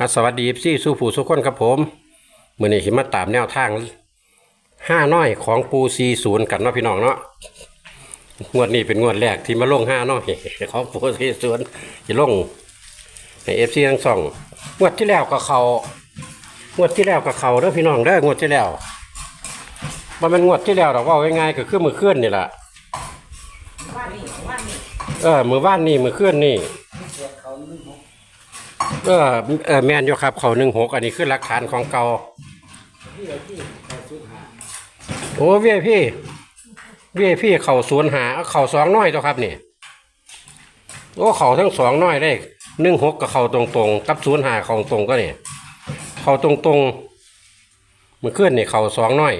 อะสวัสดีซี่สู้ผู้สุคนครับผมมื่อนี้ขิมาตามแนวทางห้าน้อยของปูซีศูนย์กันเนาะพี่น้องเนาะงวดนี้เป็นงวดแรกที่มาลงห้าน้อยของปูซีศูนย์จะลงในเอฟซีทั้งสองงวดที่แล้วก็เขางวดที่แล้วก็เขาเด้อพี่น้องเด้องวดที่แล้วมันเป็นงวดที่แล้วดอกว่าง่ายๆก็คือมือเคลื่อนนี่แหละเออมือว่านนี่มือเคลื่อนนี่ เสียเขานึ่งหกเออเออแมนอยู่ครับเขาหนึ่งหกอันนี้คือหลักฐานของเก่าที่ไอ้ที่เขาโอ้เวียพี่เวียพี่เข่าสวนหาเอาเข่าสองน้อยตัวครับนี่โอ้เข่าทั้งสองน้อยได้หนึ่งหกกับเข่าตรงๆกับสวนหาเข่าตรงก็เนี่ยเข่าตรงๆมือเคลื่อนนี่เข่าสองน้อย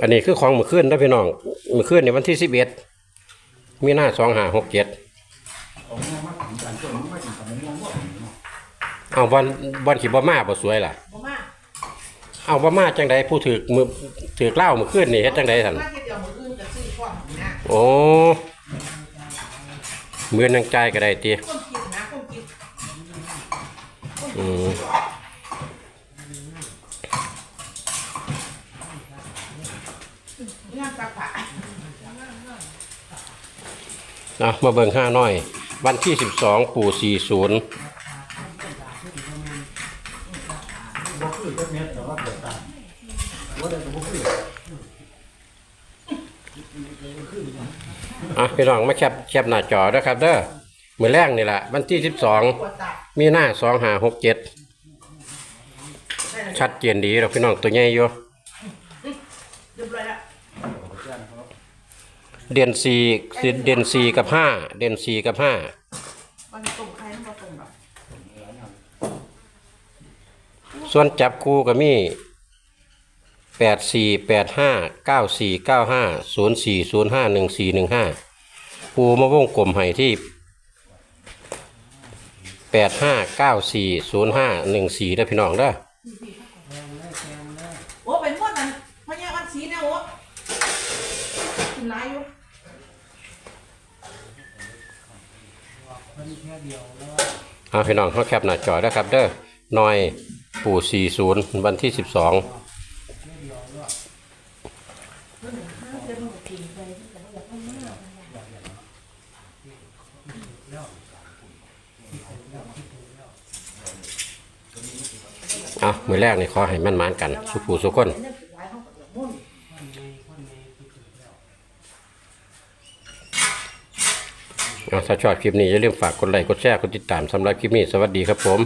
อันนี้คือของมือเคลื่อนนะพี่น้องมือเคลื่อนในวันที่สิบเอ็ด มีหน้าสองหาหกเจ็ดผมมองว่าถึงการตัวมันไม่ถึงกับมันมองว่าเอาบอลบอลขีบอมาบ่สวยล่ะผมมาเอาบ่มาจังใดผู้ถือมือถือเล่ามือขึ้นนี่เฮ็ดจังใดท่านมาแค่เดียวมืออื่นจะซื้อข้อมนะโอ้มือนังใจก็ได้ติคนกินนะคนกินอืมงานปลาปะเอามาเบิ่งห้าน้อย วันที่สิบสองปู่สี่ศูนย์บ่คือจะเม็ดแต่ว่าเกิดตามว่ได้บ่คืออะพี่น้องมาแคปแคปหน้าจอเด้อครับเด้อมือแรกนี่แหละวันที่สิบสองมีหน้าสองหาหกเจ็ดชัดเจนดีเราพี่น้องตัวใหญ่อยู่ เด่นสี่เด่นสี่กับห้าเด่นสี่กับห้ามันตรงใครมันตรงแบบส่วนจับคู่ก็มีแปดสี่แปดห้าเก้าสี่เก้าห้าศูนย์สี่ศูนย์ห้าหนึ่งสี่หนึ่งห้าปูมาวงกลมให้ที่แปดห้าเก้าสี่ศูนย์ห้าหนึ่งสี่ได้พี่น้องเด้โอ้เป็นมดนั้นพญาวันสีเนี่ยโอ้ นหลายอยู่เอาพี่น้องเขาแคปหน้าจอได้อครับเด้อหน่อยปู่สี่ศูนย์วันที่สิบสองเอามือแรกนี่ขอให้มันมานๆกัน สุผู้สุขคน เดี๋ยวมุ่น เอาถ้าชอบคลิปนี้อย่าลืมฝากกดไลค์กดแชร์กดติดตามสำหรับคลิปนี้สวัสดีครับผม